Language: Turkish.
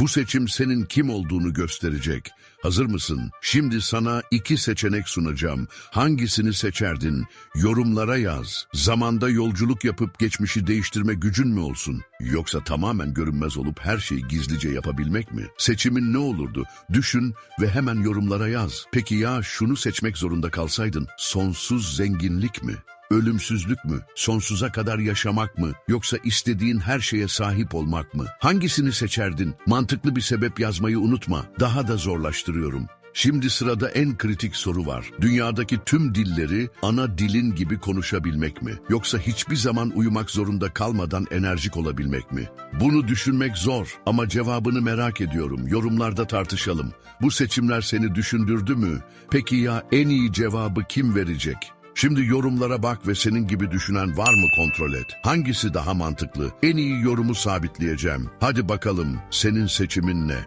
Bu seçim senin kim olduğunu gösterecek. Hazır mısın? Şimdi sana iki seçenek sunacağım. Hangisini seçerdin? Yorumlara yaz. Zamanda yolculuk yapıp geçmişi değiştirme gücün mü olsun? Yoksa tamamen görünmez olup her şeyi gizlice yapabilmek mi? Seçimin ne olurdu? Düşün ve hemen yorumlara yaz. Peki ya şunu seçmek zorunda kalsaydın? Sonsuz zenginlik mi? Ölümsüzlük mü? Sonsuza kadar yaşamak mı? Yoksa istediğin her şeye sahip olmak mı? Hangisini seçerdin? Mantıklı bir sebep yazmayı unutma. Daha da zorlaştırıyorum. Şimdi sırada en kritik soru var. Dünyadaki tüm dilleri ana dilin gibi konuşabilmek mi? Yoksa hiçbir zaman uyumak zorunda kalmadan enerjik olabilmek mi? Bunu düşünmek zor ama cevabını merak ediyorum. Yorumlarda tartışalım. Bu seçimler seni düşündürdü mü? Peki ya en iyi cevabı kim verecek? Şimdi yorumlara bak ve senin gibi düşünen var mı kontrol et. Hangisi daha mantıklı? En iyi yorumu sabitleyeceğim. Hadi bakalım senin seçimin ne?